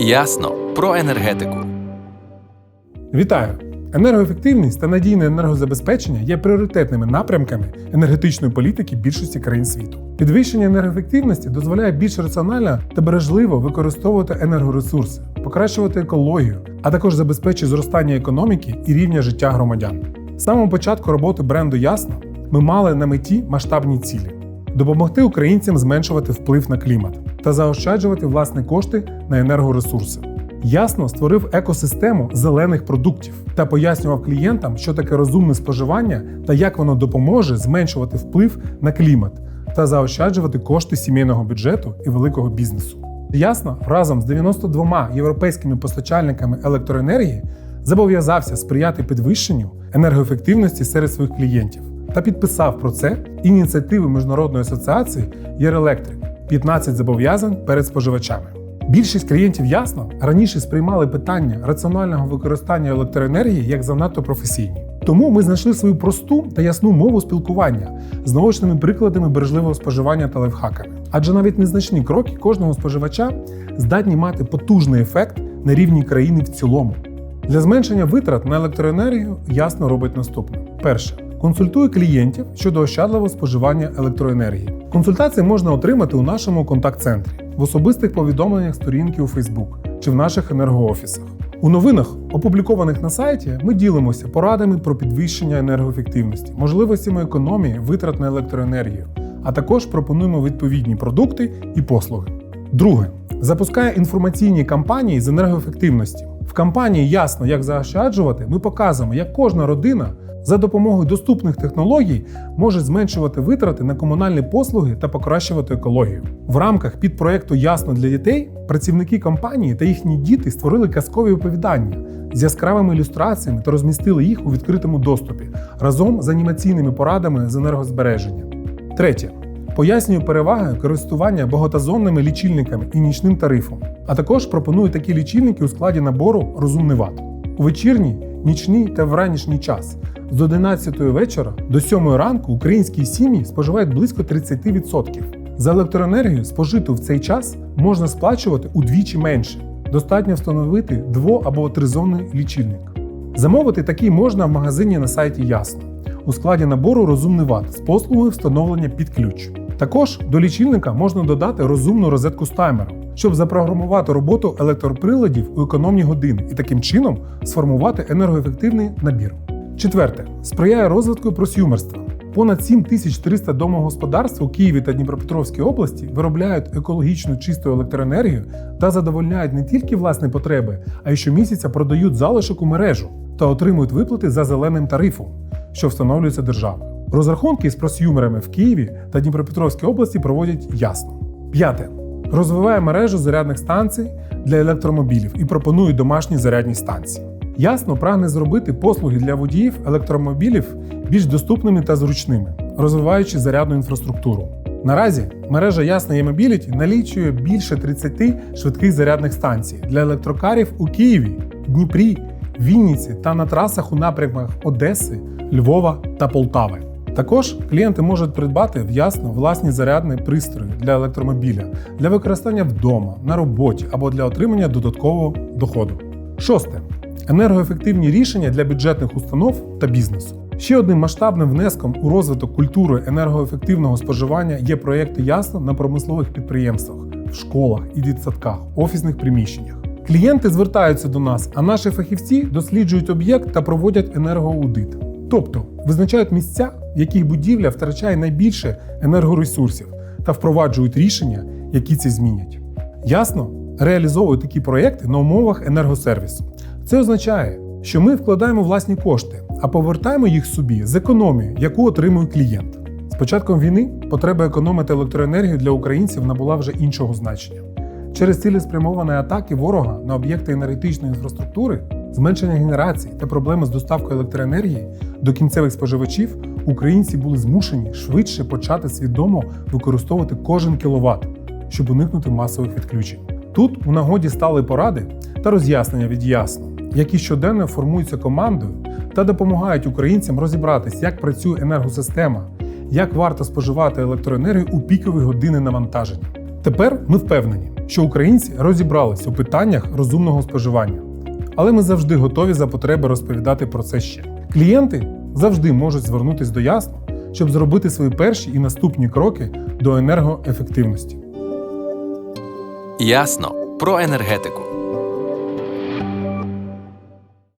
Ясно про енергетику. Вітаю! Енергоефективність та надійне енергозабезпечення є пріоритетними напрямками енергетичної політики більшості країн світу. Підвищення енергоефективності дозволяє більш раціонально та бережливо використовувати енергоресурси, покращувати екологію, а також забезпечує зростання економіки і рівня життя громадян. З самого початку роботи бренду Ясно ми мали на меті масштабні цілі допомогти українцям зменшувати вплив на клімат та заощаджувати власні кошти на енергоресурси. Ясно створив екосистему зелених продуктів та пояснював клієнтам, що таке розумне споживання та як воно допоможе зменшувати вплив на клімат та заощаджувати кошти сімейного бюджету і великого бізнесу. Ясно разом з 92 європейськими постачальниками електроенергії зобов'язався сприяти підвищенню енергоефективності серед своїх клієнтів та підписав про це ініціативи міжнародної асоціації Єрелектрик 15 зобов'язань перед споживачами. Більшість клієнтів ясно раніше сприймали питання раціонального використання електроенергії як занадто професійні. Тому ми знайшли свою просту та ясну мову спілкування з наочними прикладами бережливого споживання та лайфхаками. Адже навіть незначні кроки кожного споживача здатні мати потужний ефект на рівні країни в цілому. Для зменшення витрат на електроенергію ясно робить наступне: перше. Консультує клієнтів щодо ощадливого споживання електроенергії. Консультації можна отримати у нашому контакт-центрі, в особистих повідомленнях сторінки у Facebook чи в наших енергоофісах. У новинах, опублікованих на сайті, ми ділимося порадами про підвищення енергоефективності, можливостями економії витрат на електроенергію, а також пропонуємо відповідні продукти і послуги. Друге, запускає інформаційні кампанії з енергоефективності. В кампанії ясно, як заощаджувати, ми показуємо, як кожна родина за допомогою доступних технологій може зменшувати витрати на комунальні послуги та покращувати екологію. В рамках підпроекту Ясно для дітей працівники компанії та їхні діти створили казкові оповідання з яскравими ілюстраціями та розмістили їх у відкритому доступі разом з анімаційними порадами з енергозбереження. Третє. Пояснюю переваги користування багатозонними лічильниками і нічним тарифом, а також пропоную такі лічильники у складі набору Розумний ват у вечірній, нічний та вранішній час. З 11 вечора до 7 ранку українські сім'ї споживають близько 30%. За електроенергію, спожиту в цей час, можна сплачувати удвічі менше. Достатньо встановити дво- або тризонний лічильник. Замовити такий можна в магазині на сайті Ясно у складі набору Розумний ват з послугою встановлення під ключ. Також до лічильника можна додати розумну розетку з таймером, щоб запрограмувати роботу електроприладів у економні години і таким чином сформувати енергоефективний набір. Четверте, сприяє розвитку просюмерства. Понад 7300 домогосподарств у Києві та Дніпропетровській області виробляють екологічно чисту електроенергію та задовольняють не тільки власні потреби, а й щомісяця продають залишок у мережу та отримують виплати за зеленим тарифом, що встановлюється державою. Розрахунки з просюмерами в Києві та Дніпропетровській області проводять ясно. П'яте. Розвиває мережу зарядних станцій для електромобілів і пропонує домашні зарядні станції. Ясно прагне зробити послуги для водіїв електромобілів більш доступними та зручними, розвиваючи зарядну інфраструктуру. Наразі мережа Ясна e-Mobility налічує більше 30 швидких зарядних станцій для електрокарів у Києві, Дніпрі, Вінниці та на трасах у напрямках Одеси, Львова та Полтави. Також клієнти можуть придбати в ясно власні зарядні пристрої для електромобіля для використання вдома, на роботі або для отримання додаткового доходу. Шосте. Енергоефективні рішення для бюджетних установ та бізнесу. Ще одним масштабним внеском у розвиток культури енергоефективного споживання є проєкти ясно на промислових підприємствах, в школах і дитсадках, офісних приміщеннях. Клієнти звертаються до нас, а наші фахівці досліджують об'єкт та проводять енергоаудит. Тобто визначають місця, в яких будівля втрачає найбільше енергоресурсів та впроваджують рішення, які це змінять. Ясно реалізовують такі проєкти на умовах енергосервісу. Це означає, що ми вкладаємо власні кошти, а повертаємо їх собі з економією, яку отримує клієнт. З початком війни потреба економити електроенергію для українців набула вже іншого значення. Через цілеспрямовані атаки ворога на об'єкти енергетичної інфраструктури, зменшення генерації та проблеми з доставкою електроенергії до кінцевих споживачів, українці були змушені швидше почати свідомо використовувати кожен кіловат, щоб уникнути масових відключень. Тут у нагоді стали поради та роз'яснення від ясно, які щоденно формуються командою та допомагають українцям розібратись, як працює енергосистема, як варто споживати електроенергію у пікові години навантаження. Тепер ми впевнені, що українці розібрались у питаннях розумного споживання. Але ми завжди готові за потреби розповідати про це ще. Клієнти завжди можуть звернутися до ясно, щоб зробити свої перші і наступні кроки до енергоефективності. Ясно про енергетику.